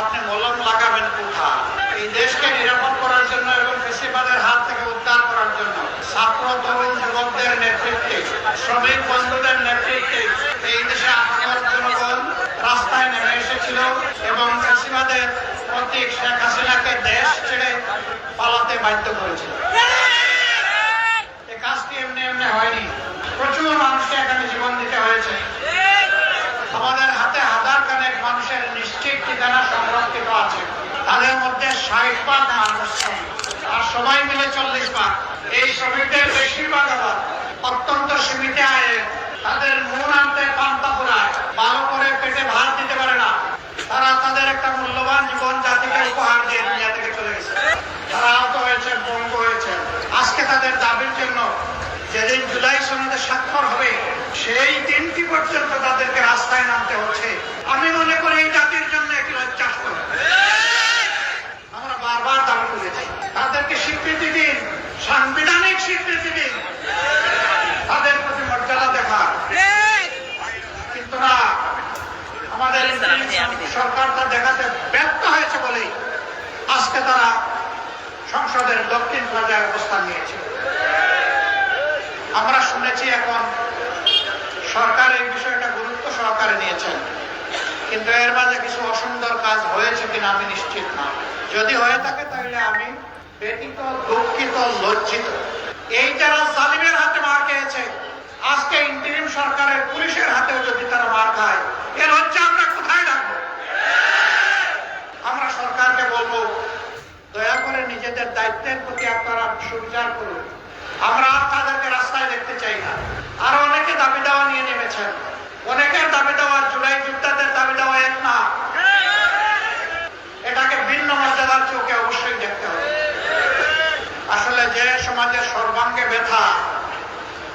আপনি মলম লাগাবেন কোথা এই দেশকে নিরাপদ করার জন্য এবং ফেসিবাদের হাত থেকে উদ্ধার করার জন্য ছাত্র, তরুণ, যুবকদের নেতৃত্বে, শ্রমিক বন্ধুদের নেতৃত্বে এই দেশে আপনার জনগণ রাস্তায় নেমে এসেছিল এবং ফেসিবাদের প্রতীক শেখ হাসিনাকে দেশ ছেড়ে পালাতে বাধ্য করেছিল। কাজটি এমনি এমনি হয়নি। প্রচুর মানুষকে এখানে জীবন দিতে হয়েছে। আমাদের হাতে হাজার খানেক মানুষের নিশ্চিত ঠিকানা তাদের মধ্যে ষাট ভাগ মানুষ শ্রমিক। আর সবাই মিলে চল্লিশ ভাগ এই শ্রমিকদের বেশিরভাগ আবার অত্যন্ত সীমিত আয়ে তাদের মন আনতে পান্তা ফুরায়। ভালো করে পেটে ভাত দিতে পারে না। তারা তাদের একটা মূল্যবান জীবন জাতিকে উপহার দিয়ে দুনিয়া থেকে চলে গেছে। তারা আহত হয়েছে পঙ্গু হয়েছে। আজকে তাদের দাবির জন্য যেদিন জুলাই সনদে স্বাক্ষর হবে, সেই দিনটি পর্যন্ত তাদেরকে রাস্তায় নামতে হচ্ছে আমি মনে করি এই জাতির জন্য একটি লজ্জাস্পদ আমরা বারবার দাবি করেছি তাদেরকে স্বীকৃতি দিন সাংবিধানিক স্বীকৃতি দিন তাদের প্রতি মর্যাদা দেখা কিন্তু না আমাদের সরকার তা দেখাতে ব্যর্থ হয়েছে বলেই আজকে তারা সংসদের দক্ষিণ পর্যায়ে অবস্থান নিয়েছে। আমরা শুনেছি এখন সরকার এই বিষয়টা গুরুত্ব সহকারে নিয়েছেন। কিন্তু এর মাঝে কিছু অসুন্দর কাজ হয়েছে কিনা আমি নিশ্চিত না। যদি হয়ে থাকে তাহলে আমি ব্যতীত, দুঃখিত, লজ্জিত। এই যারা জালিমের হাতে মার খেয়েছে। আজকে ইন্টারিম সরকারের পুলিশের হাতেও যদি তারা মার খায়, এ লজ্জা আমরা কোথায় রাখব? আমরা সরকারকে বলব, দয়া করে নিজেদের দায়িত্বের প্রতি সুবিচার করুন। আমরা আর তাদেরকে রাস্তায় দেখতে চাই না। আরও অনেকে দাবি দেওয়া নিয়ে নেমেছেন। অনেকের দাবি দেওয়া জুলাই যোদ্ধাদের দাবি দেওয়া এক না। এটাকে ভিন্ন মর্যাদার চোখে অবশ্যই দেখতে হবে। আসলে যে সমাজের সর্বাঙ্গে ব্যথা,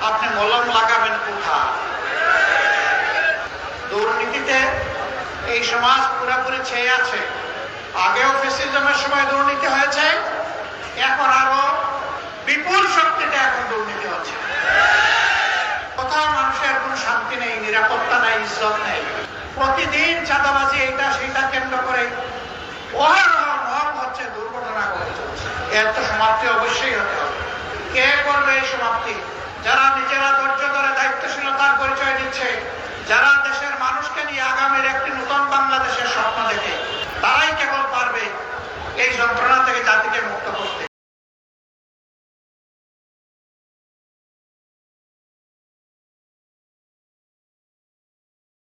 আপনি মলম লাগাবেন কোথা দুর্নীতিতে এই সমাজ পুরোপুরি ছেয়ে আছে। আগেও ফেসিজমের সময় দুর্নীতি হয়েছে এখন আরও বিপুল শক্তিতে এখন দুর্নীতি হচ্ছে। কোথাও মানুষের কোনো শান্তি নেই, নিরাপত্তা নেই, ইজ্জত নেই। প্রতিদিন চাঁদাবাজি এইটা সেইটা কেন্দ্র করে হচ্ছে, দুর্ঘটনা ঘটে এর তো সমাপ্তি অবশ্যই হতে হবে। কে করবে এই সমাপ্তি? যারা নিজেরা ধৈর্য ধরে দায়িত্বশীলতার পরিচয় দিচ্ছে, যারা